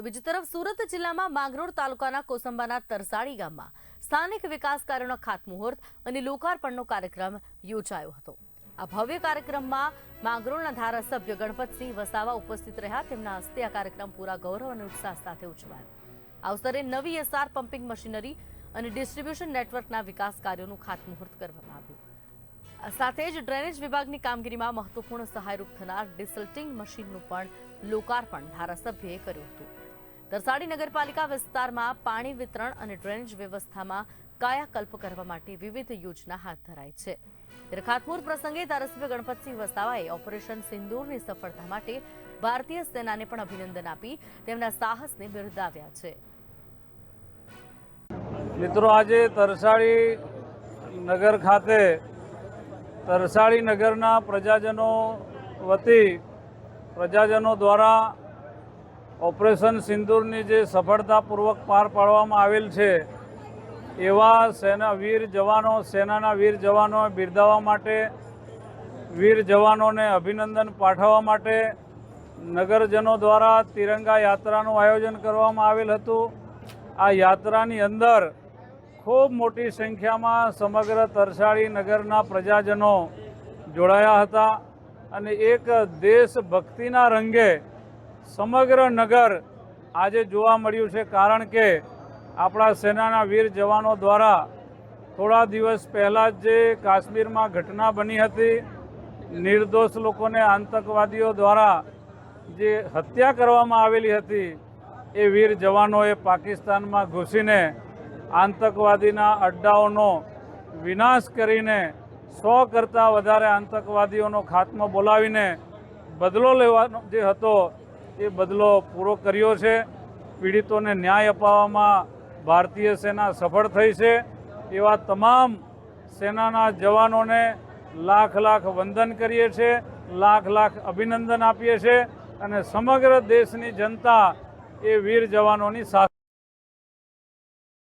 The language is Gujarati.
તો બીજી તરફ સુરત જિલ્લામાં માંગરોળ તાલુકાના કોસંબાના તરસાડી ગામમાં સ્થાનિક વિકાસ કાર્યોનો ખાતમુહૂર્ત અને લોકાર્પણનો કાર્યક્રમ યોજાયો હતો. આ ભવ્ય કાર્યક્રમમાં માંગરોળના ધારાસભ્ય ગણપતસિંહ વસાવા ઉપસ્થિત રહ્યા. તેમના હસ્તે આ કાર્યક્રમ પૂરા ગૌરવ અને ઉત્સાહ સાથે ઉજવાયો. આ અવસરે નવી એસઆર પમ્પિંગ મશીનરી અને ડિસ્ટ્રીબ્યુશન નેટવર્કના વિકાસ કાર્યોનું ખાતમુહૂર્ત કરવામાં આવ્યું. સાથે જ ડ્રેનેજ વિભાગની કામગીરીમાં મહત્વપૂર્ણ સહાયરૂપ થનાર ડિસલ્ટિંગ મશીનનું પણ લોકાર્પણ ધારાસભ્યએ કર્યું હતું. તરસાડી નગરપાલિકા વિસ્તારમાં પાણી વિતરણ અને ડ્રેનેજ વ્યવસ્થામાં કાયાકલ્પ કરવા માટે વિવિધ યોજના હાથ ધરાઈ છે. ત્યારે પ્રસંગે ધારાસભ્ય ગણપતસિંહ વસાવાએ ઓપરેશન સિંદૂરની સફળતા માટે ભારતીય સેનાને પણ અભિનંદન આપી તેમના સાહસને બિરદાવ્યા છે. મિત્રો, આજે તરસાળી નગર ખાતે તરસાળી નગરના પ્રજાજનો વતી પ્રજાજનો દ્વારા ઓપરેશન સિંદૂરની જે સફળતાપૂર્વક પાર પાડવામાં આવેલ છે, એવા સેના વીર જવાનો, સેનાના વીર જવાનો બિરદાવવા માટે, વીર જવાનોને અભિનંદન પાઠવવા માટે નગરજનો દ્વારા તિરંગા યાત્રાનું આયોજન કરવામાં આવેલ હતું. આ યાત્રાની અંદર ખૂબ મોટી સંખ્યામાં સમગ્ર તરસાળી નગરના પ્રજાજનો જોડાયા હતા અને એક દેશભક્તિના રંગે સમગ્ર નગર આજે જોવા મળ્યું છે કારણ કે આપણા સેનાના વીર જવાનો દ્વારા થોડા દિવસ પહેલાં જ કાશ્મીરમાં ઘટના બની હતી, નિર્દોષ લોકોને આતંકવાદીઓ દ્વારા જે હત્યા કરવામાં આવેલી હતી, એ વીર જવાનોએ પાકિસ્તાનમાં ઘૂસીને આતંકવાદીના અડ્ડાઓનો વિનાશ કરીને સો કરતાં વધારે આતંકવાદીઓનો ખાત્મો બોલાવીને બદલો લેવાનો જે હતો એ બદલો પૂરો કર્યો છે. પીડિતોને ન્યાય અપાવવામાં ભારતીય સેના સફળ થઈ છે. એવા તમામ સેનાના જવાનોને લાખ લાખ વંદન કરીએ છીએ લાખ લાખ અભિનંદન આપીએ છીએ અને સમગ્ર દેશની જનતા એ વીર જવાનોની સાથે